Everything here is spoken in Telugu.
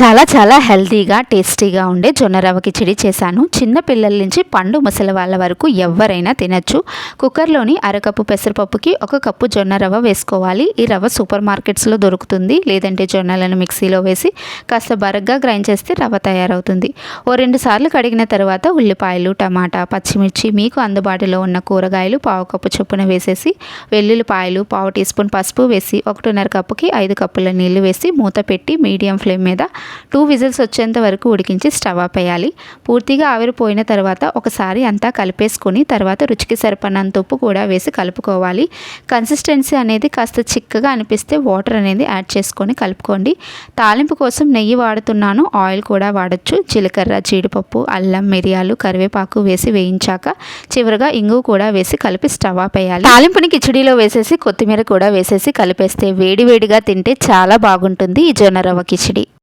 చాలా చాలా హెల్తీగా టేస్టీగా ఉండే జొన్న రవ్వ కిచిడి చేశాను. చిన్న పిల్లల నుంచి పండు ముసలి వాళ్ళ వరకు ఎవరైనా తినచ్చు. కుక్కర్లోని అరకప్పు పెసరపప్పుకి ఒక కప్పు జొన్న రవ్వ వేసుకోవాలి. ఈ రవ్వ సూపర్ మార్కెట్స్లో దొరుకుతుంది. లేదంటే జొన్నలను మిక్సీలో వేసి కాస్త బరగ్గా గ్రైండ్ చేస్తే రవ్వ తయారవుతుంది. ఓ రెండు సార్లు కడిగిన తర్వాత ఉల్లిపాయలు టమాటా పచ్చిమిర్చి మీకు అందుబాటులో ఉన్న కూరగాయలు పావు కప్పు చొప్పున వేసేసి వెల్లుల్లిపాయలు పావు టీ స్పూన్ పసుపు వేసి ఒకటిన్నర కప్పుకి ఐదు కప్పుల నీళ్ళు వేసి మూత పెట్టి మీడియం ఫ్లేమ్ మీద టూ విజిల్స్ వచ్చేంత వరకు ఉడికించి స్టవ్ ఆపేయాలి పూర్తిగా ఆవిరిపోయిన తర్వాత ఒకసారి అంతా కలిపేసుకొని తర్వాత రుచికి సరిపడినంత ఉప్పు కూడా వేసి కలుపుకోవాలి. కన్సిస్టెన్సీ అనేది కాస్త చిక్కగా అనిపిస్తే వాటర్ అనేది యాడ్ చేసుకొని కలుపుకోండి. తాలింపు కోసం నెయ్యి వాడుతున్నాను. ఆయిల్ కూడా వాడచ్చు. జీలకర్ర జీడిపప్పు అల్లం మిరియాలు కరివేపాకు వేసి వేయించాక చివరిగా ఇంగు కూడా వేసి కలిపి స్టవ్ ఆపేయాలి తాలింపుని కిచడీలో వేసేసి కొత్తిమీర కూడా వేసేసి కలిపేస్తే వేడివేడిగా తింటే చాలా బాగుంటుంది ఈ జొన్న రవ్వ కిచిడి.